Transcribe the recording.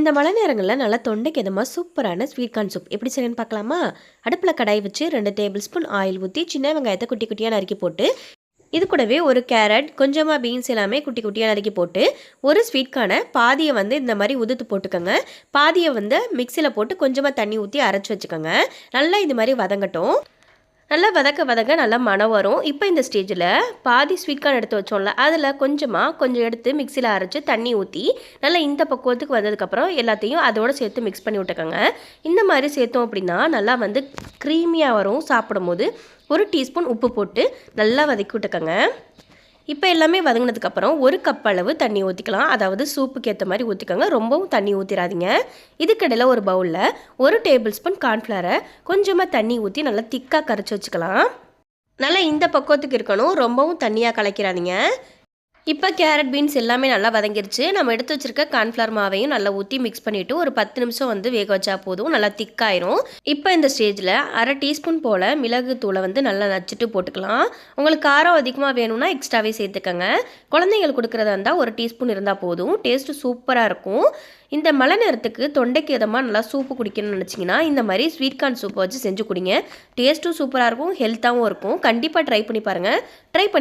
இந்த மழை நேரங்களில் நல்லா தொண்டைக்கு எதமாக சூப்பரான ஸ்வீட் கார்ன் சூப் எப்படி செய்யணும்னு பார்க்கலாமா? அடுப்பில் கடாய் வச்சு ரெண்டு டேபிள் ஸ்பூன் ஆயில் ஊற்றி சின்ன வெங்காயத்தை குட்டி குட்டியாக நறுக்கி போட்டு இது கூடவே ஒரு கேரட் கொஞ்சமாக பீன்ஸ் எல்லாமே குட்டி குட்டியாக நறுக்கி போட்டு ஒரு ஸ்வீட்கான பாதியை வந்து இந்த மாதிரி உதுத்து போட்டுக்கோங்க. பாதியை வந்து மிக்சியில் போட்டு கொஞ்சமாக தண்ணி ஊற்றி அரைச்சி வச்சுக்கோங்க. நல்லா இது மாதிரி வதங்கட்டும். நல்லா வதக்க வதக்க நல்லா மனம் வரும். இப்போ இந்த ஸ்டேஜில் பாதி ஸ்வீட் கார்ன் எடுத்து வச்சோம்ல அதில் கொஞ்சமாக கொஞ்சம் எடுத்து மிக்சியில் அரைச்சி தண்ணி ஊற்றி நல்லா இந்த பக்குவத்துக்கு வந்ததுக்கப்புறம் எல்லாத்தையும் அதோட சேர்த்து மிக்ஸ் பண்ணி விட்டுக்கோங்க. இந்த மாதிரி சேர்த்தோம் அப்படின்னா நல்லா வந்து க்ரீமியாக வரும் சாப்பிடும்போது. ஒரு டீஸ்பூன் உப்பு போட்டு நல்லா வதக்கி விட்டுக்கோங்க. இப்போ எல்லாமே வதங்கினதுக்கப்புறம் ஒரு கப் அளவு தண்ணி ஊற்றிக்கலாம் அதாவது சூப்புக்கு ஏற்ற மாதிரி ஊற்றிக்கோங்க ரொம்பவும் தண்ணி ஊற்றிடாதீங்க இதுக்கடையில் ஒரு பவுலில் ஒரு டேபிள் ஸ்பூன் கார்ன்ஃப்ளவரை கொஞ்சமாக தண்ணி ஊற்றி நல்லா திக்காக கரைச்சி வச்சுக்கலாம். நல்லா இந்த பக்குவத்துக்கு இருக்கணும். ரொம்பவும் தண்ணியாக கலக்கிறாதீங்க. இப்போ கேரட் பீன்ஸ் எல்லாமே நல்லா வதங்கிருச்சு. நம்ம எடுத்து வச்சிருக்க கார்ன்ஃப்ளவர் மாவையும் நல்லா ஊற்றி மிக்ஸ் பண்ணிவிட்டு ஒரு பத்து நிமிஷம் வந்து வேக வச்சா போதும். நல்லா திக்காயிரும் இப்போ இந்த ஸ்டேஜில் அரை டீஸ்பூன் போல் மிளகு தூளை வந்து நல்லா நச்சுட்டு போட்டுக்கலாம். உங்களுக்கு காரம் அதிகமாக வேணும்னா எக்ஸ்ட்ராவே சேர்த்துக்கோங்க. குழந்தைங்களுக்கு கொடுக்குறதா இருந்தால் ஒரு டீஸ்பூன் இருந்தால் போதும். டேஸ்ட்டு சூப்பராக இருக்கும். இந்த மழை நேரத்துக்கு தொண்டைக்கு இதமாக நல்லா சூப்பு குடிக்கணும்னு நினச்சிங்கன்னா இந்த மாதிரி ஸ்வீட் கார்ன் சூப்பை வச்சு செஞ்சு குடிங்க. டேஸ்ட்டும் சூப்பராக இருக்கும். ஹெல்த்தாகவும் இருக்கும். கண்டிப்பாக ட்ரை பண்ணி பாருங்கள் ட்ரை பண்ணி